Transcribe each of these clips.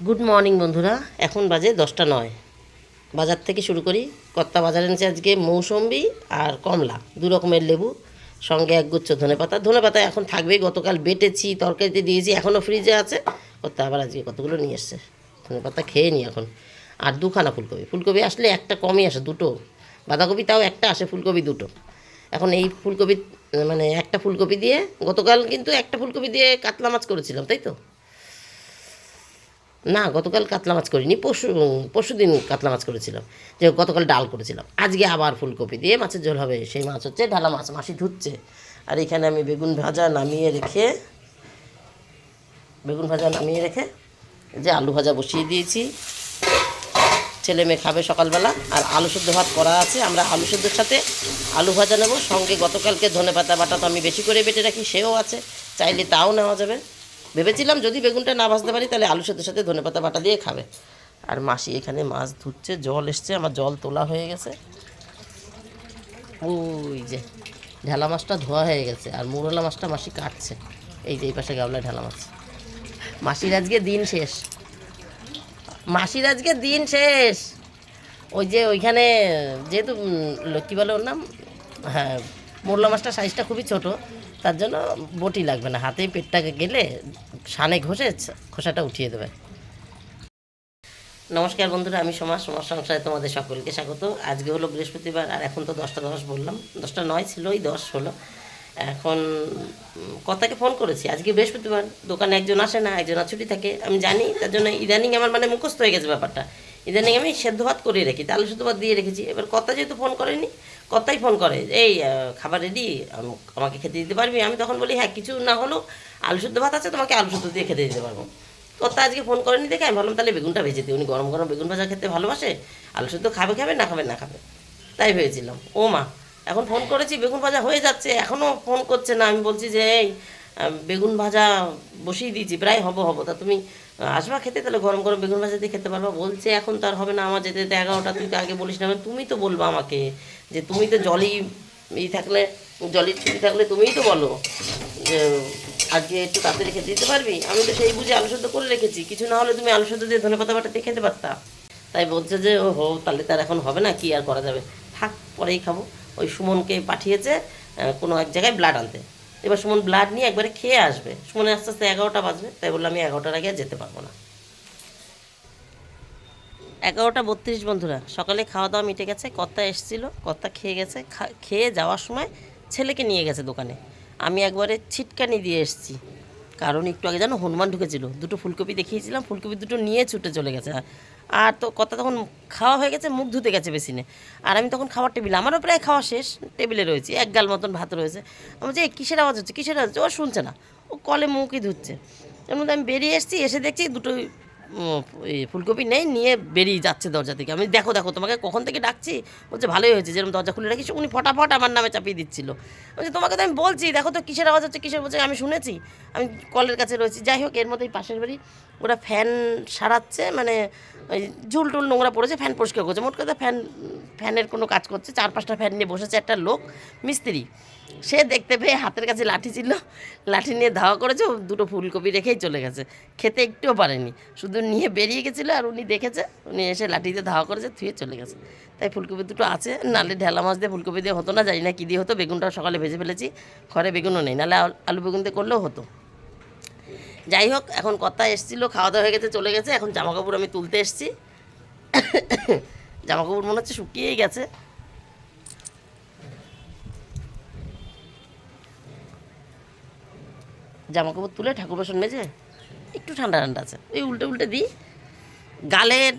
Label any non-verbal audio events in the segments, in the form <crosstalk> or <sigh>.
Good morning বন্ধুরা। এখন বাজে দশটা নয়। বাজার থেকে শুরু করি। কত্তা বাজার এনেছে আজকে মৌসম্বি আর কমলা। দু রকমের লেবু, সঙ্গে একগুচ্ছ ধনে পাতা ধনে পাতা এখন থাকবেই, গতকাল বেটেছি, তরকারিতে দিয়েছি, এখনও ফ্রিজে আছে। কত্তা আবার আজকে কতগুলো নিয়ে এসছে? ধনে পাতা খেয়ে নি এখন। আর দুখানা ফুলকপি। ফুলকপি আসলে একটা কমই আসে, দুটো। বাঁধাকপি তাও একটা আসে, ফুলকপি দুটো। এখন এই ফুলকপি মানে একটা ফুলকপি দিয়ে, গতকাল কিন্তু একটা ফুলকপি দিয়ে কাতলা মাছ করেছিলাম, তাই তো? না, গতকাল কাতলা মাছ করিনি, পরশু পরশু দিন কাতলা মাছ করেছিলাম। যে গতকাল ডাল করেছিলাম। আজকে আবার ফুলকপি দিয়ে মাছের ঝোল হবে। সেই মাছ হচ্ছে ঢালা মাছ, মাসি ধুচ্ছে। আর এখানে আমি বেগুন ভাজা নামিয়ে রেখে, বেগুন ভাজা নামিয়ে রেখে যে আলু ভাজা বসিয়ে দিয়েছি। ছেলে মেয়ে খাবে সকালবেলা। আর আলু সেদ্ধ ভাত করা আছে। আমরা আলু সেদ্ধর সাথে আলু ভাজা নেব। সঙ্গে গতকালকে ধনে পাতা বাটা তো আমি বেশি করে বেটে রাখি, সেও আছে। চাইলে তাও নেওয়া যাবে। ভেবেছিলাম যদি বেগুনটা না ভাজতে পারি, তাহলে আলু সাথে সাথে ধনে পাতা বাটা দিয়ে খাবে। আর মাসি এখানে মাছ ধুচ্ছে জল এসছে, আমার জল তোলা হয়ে গেছে। ওই যে, ঢালা মাছটা ধোয়া হয়ে গেছে, আর মুরলা মাছটা মাসি কাটছে। এই যে এই পাশে গাবলায় ঢালা মাছ। মাসির আজকে দিন শেষ। মাসির আজকে দিন শেষ। ওই যে ওইখানে, যেহেতু কী বলে ওর নাম হ্যাঁ মোরলা মাছটা সাইজটা খুবই ছোট। তার জন্য বটি লাগবে না। হাতেই পেটটাকে গেলে সানে ঘষে খোসাটা উঠিয়ে দেবে। নমস্কার বন্ধুরা, আমি সমাজ সমাজ সংসারে তোমাদের সকলকে স্বাগত। আজকে হলো বৃহস্পতিবার, আর এখন তো দশটা দশ বললাম। দশটা নয় ছিল ওই দশ হলো। এখন কথাকে ফোন করেছি। আজকে বৃহস্পতিবার, দোকানে একজন আসে না, একজন ছুটি থাকে। আমি জানি, তার জন্য ইদানিং আমার মানে মুখস্থ হয়ে গেছে ব্যাপারটা। ইদানিং আমি সেদ্ধ ভাত করে রেখি আলু সেদ্ধ ভাত দিয়ে রেখেছি। এবার কথা যেহেতু ফোন করেনি কথাই ফোন করে, এই খাবার রেডি আমাকে খেতে দিতে পারবি? আমি তখন বলি হ্যাঁ কিছু না হলো আলু সেদ্ধ ভাত আছে, তোমাকে আলু শুদ্ধ দিয়ে খেতে দিতে পারব। কত্তা আজকে ফোন করেনি দেখে, আমি ভাবলাম, তাহলে বেগুনটা ভেজে দিই। উনি গরম গরম বেগুন ভাজা খেতে ভালোবাসে, আলু সেদ্ধ খাবে খাবে, না খাবে না খাবে। তাই ভেবেছিলাম, ও মা, এখন ফোন করেছি, বেগুন ভাজা হয়ে যাচ্ছে এখনও ফোন করছে না। আমি বলছি যে, এই বেগুন ভাজা বসিয়ে দিয়েছি, প্রায় হব হব। তা তুমি আসবা খেতে, তাহলে গরম গরম বেগুন ভাজা দিয়ে খেতে পারবা। বলছে, এখন তো আর হবে না, আমার যেতে যেতে এগারোটা, তুই আগে বলিস না। তুমি তো বলবা আমাকে যে তুমি তো জলই ই থাকলে জলের ছুটি থাকলে তুমিই তো বলো যে, আজকে একটু তাড়াতাড়ি খেতে দিতে পারবি? আমি তো সেই বুঝে আলু সেদ্ধ করে রেখেছি। কিছু না হলে তুমি আলু সেদ্ধ দিয়ে ধনে পাতা বাটা দিয়ে খেতে পারতা। তাই বলছে যে, ও হো, তাহলে তার এখন হবে না, কি আর করা যাবে? থাক, পরেই খাব। ওই সুমনকে পাঠিয়েছে কোনো এক জায়গায় ব্লাড আনতে। এবার সুমন ব্লাড নিয়ে একবারে খেয়ে আসবে। সুমনে আস্তে আস্তে এগারোটা বাজবে, তাই বললাম আমি এগারোটার আগে যেতে পারব না। এগারোটা বত্রিশ বন্ধুরা, সকালে খাওয়া দাওয়া মিটে গেছে, কর্তা এসেছিল, কর্তা খেয়ে গেছে খেয়ে যাওয়ার সময় ছেলেকে নিয়ে গেছে দোকানে। আমি একবারে ছিটকানি দিয়ে এসেছি, কারণ একটু আগে জানো হনুমান ঢুকেছিল, দুটো ফুলকপি দেখিয়েছিলাম, ফুলকপি দুটো নিয়ে ছুটে চলে গেছে। আর তো কথা তখন খাওয়া হয়ে গেছে মুখ ধুতে গেছে বেশি আর আমি তখন খাওয়ার টেবিলে আমারও প্রায় খাওয়া শেষ টেবিলে রয়েছে এক গাল মতন ভাত রয়েছে। আমি যে "এ, কিসের আওয়াজ হচ্ছে? কিসের আওয়াজ হচ্ছে? ও শুনছে না। ও কলে মুখই ধুচ্ছে। এর মধ্যে আমি বেরিয়ে এসেছি এসে দেখছি দুটো ফুলকপি নেই, নিয়ে বেরিয়ে যাচ্ছে দরজা থেকে। আমি দেখো দেখো, তোমাকে কখন থেকে ডাকছি? বলছে, ভালোই হয়েছে, যেরকম দরজা খুলে রাখিস উনি ফটাফট আমার নামে চাপিয়ে দিচ্ছিল। বলছে, তোমাকে তো আমি বলছি, দেখো তো কিসের আওয়াজ হচ্ছে, কিসের বলছে, আমি শুনেছি, আমি কলের কাছে রয়েছি। যাই হোক, এর মধ্যেই পাশের বাড়ি, ওরা ফ্যান সারাচ্ছে মানে ওই ঝুল টুল নোংরা পড়েছে, ফ্যান পরিষ্কার করছে। মোট কথা ফ্যান ফ্যানের কোনো কাজ করছে চার পাঁচটা ফ্যান নিয়ে বসেছে একটা লোক, মিস্ত্রি। সে দেখতে পেয়ে হাতের কাছে লাঠি ছিল, লাঠি নিয়ে ধাওয়া করেছে দুটো ফুলকপি রেখেই চলে গেছে। খেতে একটুও পারেনি, শুধু নিয়ে বেরিয়ে গেছিল আর উনি দেখেছে, উনি এসে লাঠিতে ধাওয়া করেছে থুয়ে চলে গেছে। তাই ফুলকপি দুটো আছে, নালে ঢেলা মাছ দিয়ে ফুলকপি দিয়ে হতো না, জানি না কী দিয়ে হতো, বেগুনটাও সকালে ভেজে ফেলেছি, ঘরে বেগুনও নেই নাহলে আল- বেগুন দিয়ে করলেও হতো। যাই হোক, এখন কথা এসেছিল, খাওয়া দাওয়া হয়ে গেছে, চলে গেছে, এখন জামা কাপড় আমি তুলতে এসেছি। জামা কাপড় মনে হচ্ছে শুকিয়েই গেছে। জামা কাপড় তুলে ঠাকুর বাসন মেজে একটু ঠান্ডা ঠান্ডা আছে। ওই উল্টে উল্টে দিই। গালে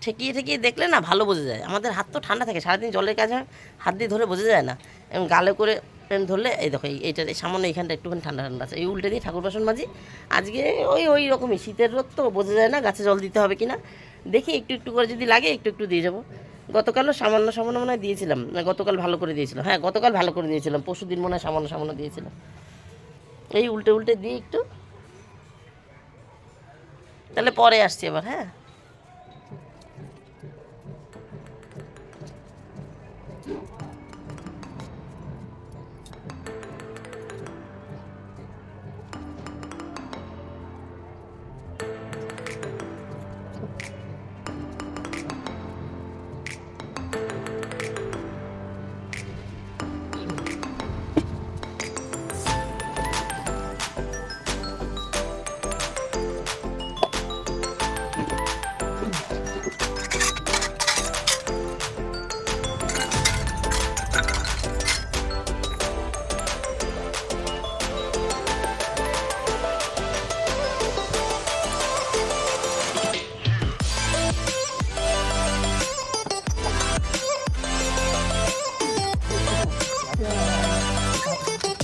ঠেকিয়ে ঠেকিয়ে দেখলে না ভালো বোঝা যায়। আমাদের হাত তো ঠান্ডা থাকে, সারাদিন জলের কাজ হাত দিয়ে ধরে বোঝা যায় না। এবং গালে করে এরম ধরলে, এই দেখো, এই- এইটা এই সামান্য এইখানটা একটুখানি ঠান্ডা ঠান্ডা আছে। এই উল্টে দিয়ে ঠাকুর বাসন মাজি। আজকে ওই ওই রকমই, শীতের রোদ তো বোঝা যায় না, গাছে জল দিতে হবে কি না দেখি একটু একটু করে যদি লাগে, একটু একটু দিয়ে যাব। গতকালও সামান্য সামান্য মনে হয় দিয়েছিলাম। না, গতকাল ভালো করে দিয়েছিলাম। হ্যাঁ গতকাল ভালো করে দিয়েছিলাম। পরশু দিন মনে হয় সামান্য সামান্য দিয়েছিলাম। এই উল্টে উল্টে দিয়ে একটু। তাহলে পরে আসছি এবার হ্যাঁ? Yeah.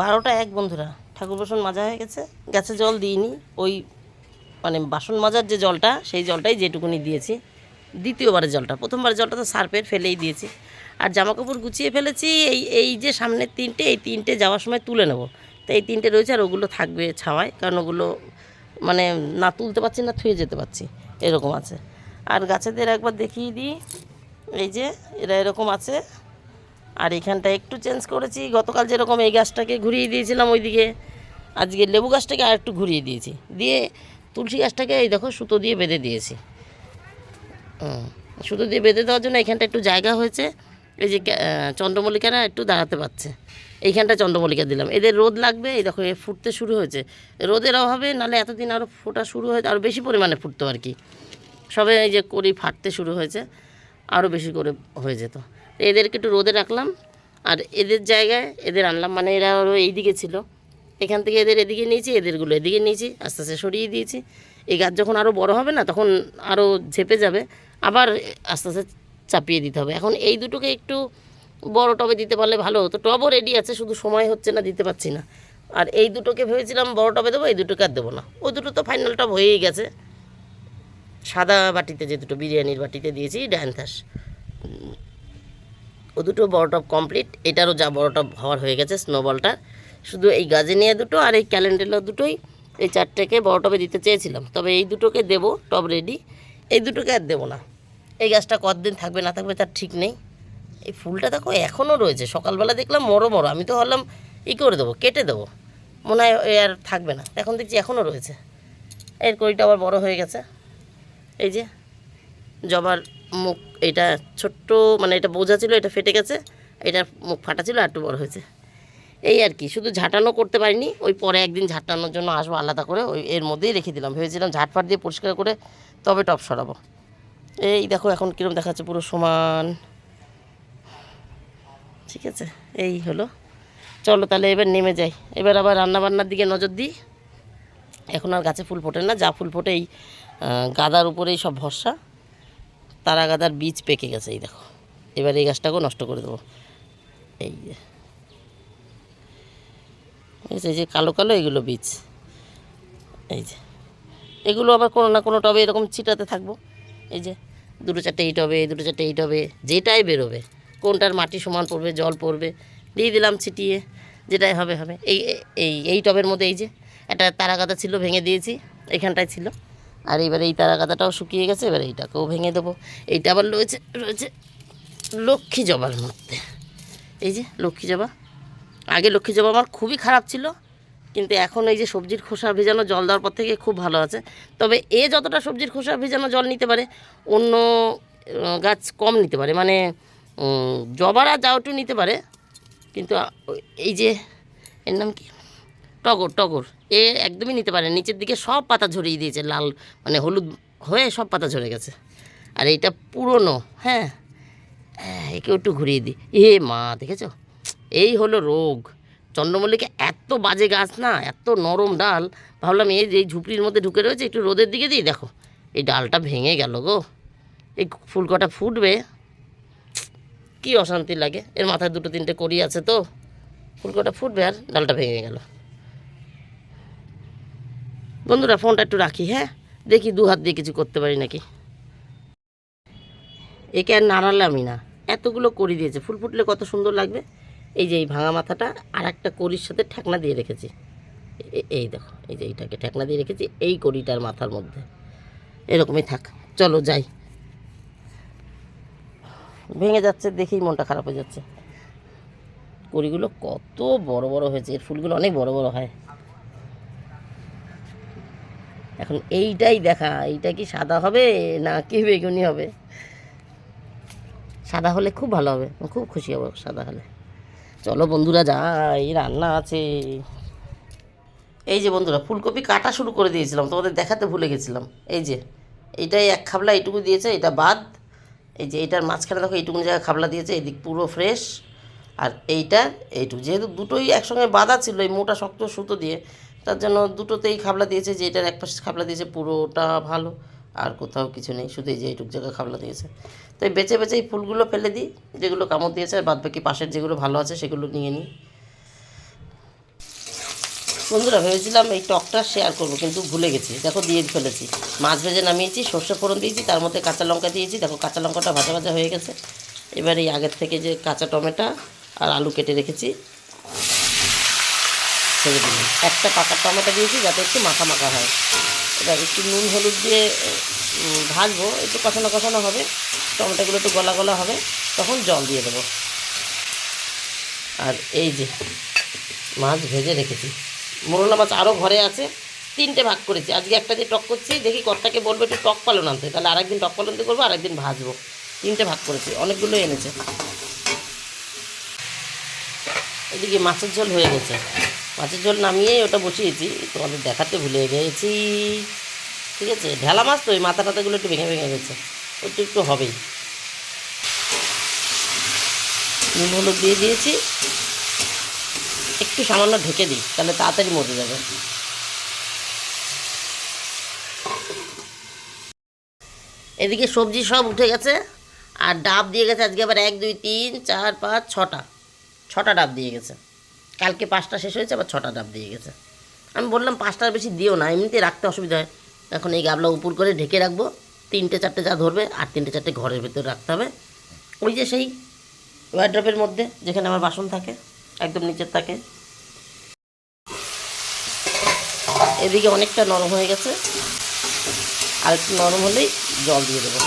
বারোটা এক বন্ধুরা। ঠাকুর বাসন মাজা হয়ে গেছে। গাছে জল দিইনি। ওই মানে বাসন মাজার যে জলটা, সেই জলটাই যেটুকুনি দিয়েছি। দ্বিতীয়বারের জলটা। প্রথমবার জলটা তো সার্ফের ফেলেই দিয়েছি। আর জামা কাপড় গুছিয়ে ফেলেছি। এই এই যে সামনের তিনটে, এই তিনটে যাওয়ার সময় তুলে নেব। তো এই তিনটে রয়েছে আর ওগুলো থাকবে ছাওয়ায়। কারণ ওগুলো মানে না তুলতে পারছি না, থুয়ে যেতে পারছি। এরকম আছে। আর গাছেদের একবার দেখিয়ে দিই। এই যে এরা এরকম আছে। আর এখানটা একটু চেঞ্জ করেছি। গতকাল যেরকম এই গাছটাকে ঘুরিয়ে দিয়েছিলাম ওইদিকে আজকে লেবু গাছটাকে আর একটু ঘুরিয়ে দিয়েছি। দিয়ে তুলসী গাছটাকে এই দেখো সুতো দিয়ে বেঁধে দিয়েছি। হুম, সুতো দিয়ে বেঁধে দেওয়ার জন্য এখানটা একটু জায়গা হয়েছে। এই যে চন্দ্রমল্লিকারা একটু দাঁড়াতে পারছে। এইখানটা চন্দ্রমল্লিকা দিলাম। এদের রোদ লাগবে এই দেখো এ ফুটতে শুরু হয়েছে। রোদের অভাবে নাহলে এতদিন আরও ফোটা শুরু হয়েছে আরও বেশি পরিমাণে ফুটতো আর কি। সবে এই যে করি ফাটতে শুরু হয়েছে আরও বেশি করে হয়ে যেত। এদেরকে একটু রোদে রাখলাম। আর এদের জায়গায় এদের আনলাম মানে এরা আরও এইদিকে ছিল। এখান থেকে এদের এদিকে নিয়েছি, এদেরগুলো এদিকে নিয়েছি, আস্তে আস্তে সরিয়ে দিয়েছি। এই গাছ যখন আরও বড় হবে না, তখন আরও ঝেপে যাবে। আবার আস্তে আস্তে চাপিয়ে দিতে হবে। এখন এই দুটোকে একটু বড় টবে দিতে পারলে ভালো হতো। টবও রেডি আছে, শুধু সময় হচ্ছে না, দিতে পারছি না। আর এই দুটোকে ভেবেছিলাম বড় টবে দেবো, এই দুটোকে আর দেবো না। ওই দুটো তো ফাইনাল টব হয়েই গেছে। সাদা বাটিতে যে দুটো, বিরিয়ানির বাটিতে দিয়েছি, ডায়ান্থাস। ও দুটো বড় টপ কমপ্লিট। এটারও যা বড় টপ হওয়ার হয়ে গেছে স্নোবলটার। শুধু এই গাজেনিয়া দুটো আর এই ক্যালেন্ডেলা দুটোই এই চারটেকে বড় টবে দিতে চেয়েছিলাম। তবে এই দুটোকে দেবো টব রেডি। এই দুটোকে আর দেবো না। এই গাছটা কতদিন থাকবে না থাকবে তার ঠিক নেই। এই ফুলটা দেখো এখনও রয়েছে। সকালবেলা দেখলাম মরো মরো। আমি তো ভাবলাম ই করে দেবো, কেটে দেবো। মনে হয় আর থাকবে না। এখন দেখছি এখনও রয়েছে। এর কড়িটা আবার বড় হয়ে গেছে। এই যে জবার মুখ এটা ছোট্ট মানে এটা বোঝা ছিল, এটা ফেটে গেছে এটা মুখ ফাটা ছিল, আর একটু বড় হয়েছে। এই আর কি, শুধু ঝাঁটানো করতে পারিনি, ওই পরে একদিন ঝাঁটানোর জন্য আসব আলাদা করে, ওই এর মধ্যেই রেখে দিলাম। ভেবেছিলাম ঝাঁটফাট দিয়ে পরিষ্কার করে তবে টপ সরাবো। এই দেখো এখন কীরকম দেখাচ্ছে পুরো সমান। ঠিক আছে, এই হলো। চলো তাহলে এবার নেমে যাই। এবার আবার রান্নাবান্নার দিকে নজর দিই। এখন আর গাছে ফুল ফোটে না, যা ফুল ফোটে এই গাদার উপরেই সব ভরসা। তারা গাদার বীজ পেকে গেছে, এই দেখো। এবার এই গাছটাকেও নষ্ট করে দেবো। এই যে। এই যে কালো কালো এগুলো বীজ। এই যে। এগুলো আবার কোনো না কোনো টবে এরকম ছিটাতে থাকব। এই যে, দুটো চারটে এইট হবে, দুটো চারটে এইট হবে, যেটাই বেরোবে। কোনটার মাটি সমান পড়বে, জল পড়বে, দিয়ে দিলাম ছিটিয়ে, যেটাই হবে হবে। এই এই এই টবের মধ্যে এই যে, একটা তারা গাদা ছিল, ভেঙে দিয়েছি, এখানটায় ছিল। আর এবার এই তারা গাদাটাও শুকিয়ে গেছে, এবার এইটাকেও ভেঙে দেবো। এইটা আবার রয়েছে রয়েছে লক্ষ্মী জবার মধ্যে। এই যে লক্ষ্মী জবা। আগে লক্ষ্মী জবা আমার খুবই খারাপ ছিল, কিন্তু এখন এই যে সবজির খোসা ভেজানো জল দেওয়ার পর থেকে খুব ভালো আছে। তবে এ যতটা সবজির খোসা ভেজানো জল নিতে পারে, অন্য গাছ কম নিতে পারে। মানে জবারা যাও একটু নিতে পারে, কিন্তু এই যে, এর নাম কি? টগর টগর। এ একদমই নিতে পারে নিচের দিকে সব পাতা ঝরিয়ে দিয়েছে, লাল মানে হলুদ হয়ে সব পাতা ঝরে গেছে। আর এইটা পুরনো হ্যাঁ। একেও একটু ঘুরিয়ে দিই। এ মা, দেখেছ? এই হলো রোগ। চন্দ্রমল্লিকা এত বাজে গাছ না, এত নরম ডাল। ভাবলাম এই যে ঝুপড়ির মধ্যে ঢুকে রয়েছে, একটু রোদের দিকে দিই, দেখো। এই ডালটা ভেঙে গেল গো। এই ফুল কটা ফুটবে। কি অশান্তি লাগে। এর মাথায় দুটো তিনটে করি আছে তো। ফুল কটা ফুটবে আর ডালটা ভেঙে গেল। বন্ধুরা, ফোনটা একটু রাখি হ্যাঁ? দেখি দু হাত দিয়ে কিছু করতে পারি নাকি? একে আর নাড়ালামই না। এতগুলো করি দিয়েছে। ফুল ফুটলে কত সুন্দর লাগবে। এই যে এই ভাঙা মাথাটা আর একটা করির সাথে ঠেকনা দিয়ে রেখেছি। এই দেখো, এই যে এইটাকে ঠেকনা দিয়ে রেখেছি এই কড়িটার মাথার মধ্যে। এরকমই থাক, চলো যাই। ভেঙে যাচ্ছে, দেখেই মনটা খারাপ হয়ে যাচ্ছে। কড়িগুলো কত বড় বড় হয়েছে। এর ফুলগুলো অনেক বড় বড় হয়। এখন এইটাই দেখা, এইটা কি সাদা হবে না কি বেগুনি হবে? সাদা হলে খুব ভালো হবে খুব খুশি হব সাদা হলে। চলো বন্ধুরা যাই, রান্না আছে। এই যে বন্ধুরা, ফুলকপি কাটা শুরু করে দিয়েছিলাম, তোমাদের দেখাতে ভুলে গেছিলাম। এই যে এইটাই এক খাবলা এইটুকু দিয়েছে, এটা বাদ। এই যে এইটার মাঝখানে দেখো এইটুকুনি জায়গায় খাবলা দিয়েছে, এদিক পুরো ফ্রেশ। আর এইটার এইটুকু, যেহেতু দুটোই একসঙ্গে বাঁধা ছিল, এই মোটা শক্ত সুতো দিয়ে তার জন্য দুটোতেই খাবলা দিয়েছে, যে এটার এক পাশে খাবলা দিয়েছে, পুরোটা ভালো। আর কোথাও কিছু নেই, শুধু এই যে এইটুক জায়গায় খাবলা দিয়েছে। তো এই বেছে বেছে এই ফুলগুলো ফেলে দিই, যেগুলো কামড় দিয়েছে, আর বাদ বাকি পাশের যেগুলো ভালো আছে, সেগুলো নিয়ে নিই। বন্ধুরা, ভেবেছিলাম এই টকটা শেয়ার করব, কিন্তু ভুলে গেছি। দেখো, দিয়ে ফেলেছি। মাছ ভেজে নামিয়েছি, সর্ষে ফোড়ন দিয়েছি, তার মধ্যে কাঁচা লঙ্কা দিয়েছি। দেখো, কাঁচা লঙ্কাটা ভাজা ভাজা হয়ে গেছে। এবার এই আগের থেকে যে কাঁচা টমেটো আর আলু কেটে রেখেছি। ছেড়ে দিলাম। একটা পাকা টমেটো দিয়েছি যাতে একটু মাখা মাখা হয়। এবার একটু নুন, হলুদ দিয়ে ভাজবো। একটু কষানো কষানো হবে। টমেটোগুলো একটু গলা গলা হবে। তখন জল দিয়ে দেবো। আর এই যে মাছ ভেজে রেখেছি। মোরলা মাছ আরও ঘরে আছে। তিনটে ভাগ করেছি। আজকে একটা দিয়ে টক করছি। দেখি কর্তাকে বলব, একটু টক পালন আনতে। তাহলে আরেকদিন টক পালন করব, আরেকদিন ভাজবো। তিনটে ভাগ করেছি। অনেকগুলো এনেছে। এদিকে মাছের ঝোল হয়ে গেছে। মাছের ঝোল নামিয়ে ওটা বসিয়েছি, তোমাদের দেখাতে ভুলে গেছি। ঠিক আছে? ঢেলা মাছ তো, ওই মাথা টাথাগুলো একটু ভেঙে ভেঙে গেছে। ওইটা একটু হবেই। নুন, হলুদ দিয়ে দিয়েছি। একটু সামান্য ঢেকে দিই, তাহলে তাড়াতাড়ি মরে যাবে। এদিকে সবজি সব উঠে গেছে, আর ডাব দিয়ে গেছে আজকে আবার এক, দুই, তিন, চার, পাঁচ, ছটা। ছটা ডাব দিয়ে গেছে। কালকে পাঁচটা শেষ হয়েছে, আবার ছটা ডাব দিয়ে গেছে। আমি বললাম, পাঁচটার বেশি দিও না, এমনিতে রাখতে অসুবিধা হয়। এখন এই গাবলা উপর করে ঢেকে রাখব। তিনটে চারটে যা ধরবে, আর তিনটে চারটে ঘরের ভেতরে রাখতে হবে। ওই যে সেই ওয়ার্ড্রপের মধ্যে, যেখানে আমার বাসন থাকে, একদম নিচের থাকে। এদিকে অনেকটা নরম হয়ে গেছে। আর একটু নরম হলেই জল দিয়ে দেবো।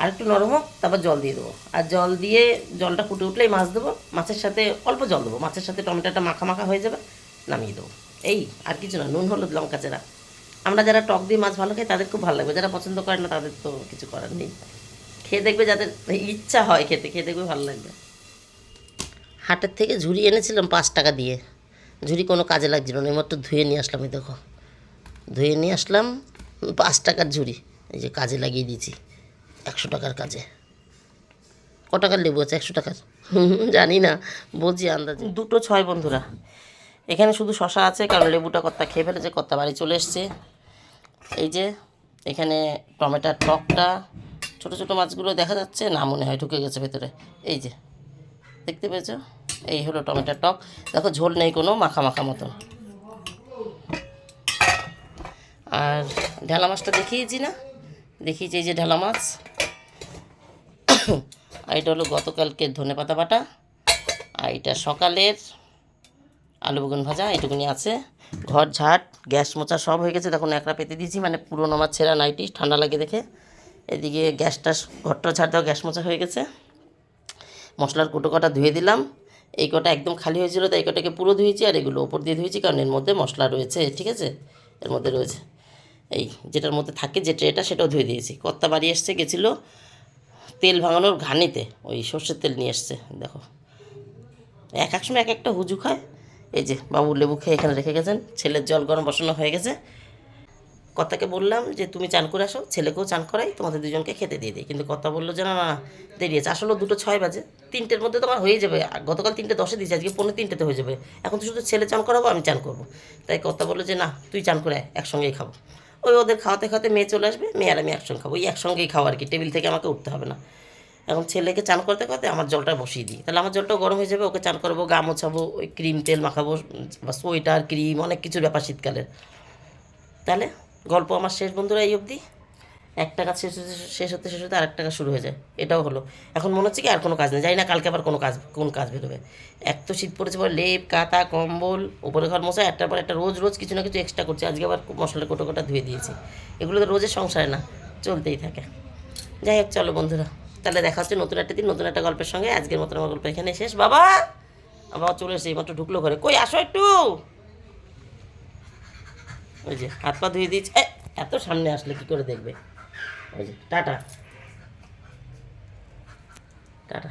আর একটু নরম হোক তারপর জল দিয়ে দেবো। আর জল দিয়ে জলটা ফুটে উঠলেই মাছ দেবো। মাছের সাথে অল্প জল দেবো। মাছের সাথে টমেটোটা মাখা মাখা হয়ে যাবে, নামিয়ে দেবো। এই আর কিছু না, নুন, হলুদ, লঙ্কা, চেরা। আমরা যারা টক দিয়ে মাছ ভালো খাই, তাদের খুব ভালো লাগবে। যারা পছন্দ করে না, তাদের তো কিছু করার নেই। খেয়ে দেখবে যাদের ইচ্ছা হয় খেতে, খেয়ে দেখবে ভালো লাগবে। হাটের থেকে ঝুড়ি এনেছিলাম পাঁচ টাকা দিয়ে। ঝুড়ি কোনো কাজে লাগছিল না এইমাত্র ধুয়ে নিয়ে আসলাম, এই দেখো। ধুয়ে নিয়ে আসলাম, পাঁচ টাকার ঝুড়ি। এই যে কাজে লাগিয়ে দিয়েছি। একশো টাকার কাজে। ক টাকার লেবু আছে? একশো টাকার। <laughs> জানি না বলছি আন্দাজে। দুটো ছয় বন্ধুরা। এখানে শুধু শশা আছে, কারণ লেবুটা কর্তা খেয়ে ফেলেছে, কর্তা বাড়ি চলে এসছে। এই যে, এখানে টমেটোর টকটা, ছোট ছোট মাছগুলো দেখা যাচ্ছে, না মনে হয় ঢুকে গেছে ভেতরে। এই যে, দেখতে পেয়েছ? এই হলো টমেটোর টক। দেখো, ঝোল নেই কোনো, মাখা মাখা মতন। আর ঢেলা মাছটা দেখিয়েছি না? দেখিয়েছি এই যে ঢেলা মাছ। আর এটা হলো গতকালকে ধনে পাতা বাটা, আর এটা সকালের আলু বেগুন ভাজা, এটুকুনি আছে। ঘর ঝাট, গ্যাস মোচা সব হয়ে গেছে। তখন একরা পেতে দিয়েছি মানে পুরোনো আমার ছেঁড়া নাইটি, ঠান্ডা লাগে দেখে। এদিকে গ্যাসটা, ঘরটা ঝাড় দেওয়া, গ্যাস মোচা হয়ে গেছে। মশলার কুটো কটা ধুয়ে দিলাম। এই কটা একদম খালি হয়েছিল, তাই কটাকে পুরো ধুয়েছি, আর এগুলো ওপর দিয়ে ধুয়েছি, কারণ এর মধ্যে মশলা রয়েছে, ঠিক আছে? এর মধ্যে রয়েছে। এই যেটার মধ্যে থাকে যে ট্রেটা, সেটাও ধুয়ে দিয়েছি। কর্তা বাড়ি এসছে, গেছিল। তেল ভাঙানোর ঘানিতে, ওই সর্ষের তেল নিয়ে এসছে, দেখো। এক এক সময় এক একটা হুজু খায় এই যে বাবু লেবু খেয়ে এখানে রেখে গেছেন, ছেলের জল গরম বসানো হয়ে গেছে। কর্তাকে বললাম যে, তুমি চান করে আসো, ছেলেকেও চান করাই, তোমাদের দুজনকে খেতে দিয়ে দিই। কিন্তু কথা বলল যে, না না দেরি আছে। আসলে দুটো ছয় বাজে। তিনটের মধ্যে তোমার হয়ে যাবে। গতকাল তিনটে দশে দিয়েছে, আজকে পনেরো তিনটেতে হয়ে যাবে। এখন তো শুধু ছেলে চান করাবো, আমি চান করব। তাই কথা বলল যে, না, তুই চান করে একসঙ্গেই খাব। ওই ওদের খাওয়াতে খাওয়াতে মেয়ে চলে আসবে, মেয়ে আর আমি একসঙ্গে খাব। ওই একসঙ্গেই খাওয়া আর কি, টেবিল থেকে আমাকে উঠতে হবে না। এখন ছেলেকে চান করতে করতে আমার জলটা বসিয়ে দিই। তাহলে আমার জলটা গরম হয়ে যাবে, ওকে চান করব, গা মোছাবো, ওই ক্রিম তেল মাখাবো বা সোয়েটার, ক্রিম, অনেক কিছুর ব্যাপার শীতকালের। তাহলে গল্প আমার শেষ, বন্ধুরা, এই অবধি। এক টাকা শেষ হতে শেষ হতে শেষ হতে আরেক টাকা শুরু হয়ে যায়। এটাও হলো। এখন মনে হচ্ছে কি আর কোনো কাজ নেই। জানি না কালকে আবার কোনো কাজ কোন কাজ বেরোবে। এক তো শীত পড়েছে পরে লেপ কাতা কম্বল, উপরে ঘর মশা একটার পর একটা রোজ রোজ কিছু না কিছু এক্সট্রা করছে। আজকে আবার মশলা কোটো কোটা ধুয়ে দিয়েছি। এগুলো তো রোজের সংসারে না, চলতেই থাকে। যাই হোক, চলো বন্ধুরা। তাহলে দেখা হচ্ছে নতুন একটা দিন, নতুন একটা গল্পের সঙ্গে। আজকের মতন আমার গল্প এখানে শেষ। বাবা! আবার চলে এসে এইমাত্র ঢুকলো ঘরে। কই, আসো একটু! ওই যে, হাত পা ধুয়ে দিয়েছি। এত সামনে আসলে কি করে দেখবে? Tata tata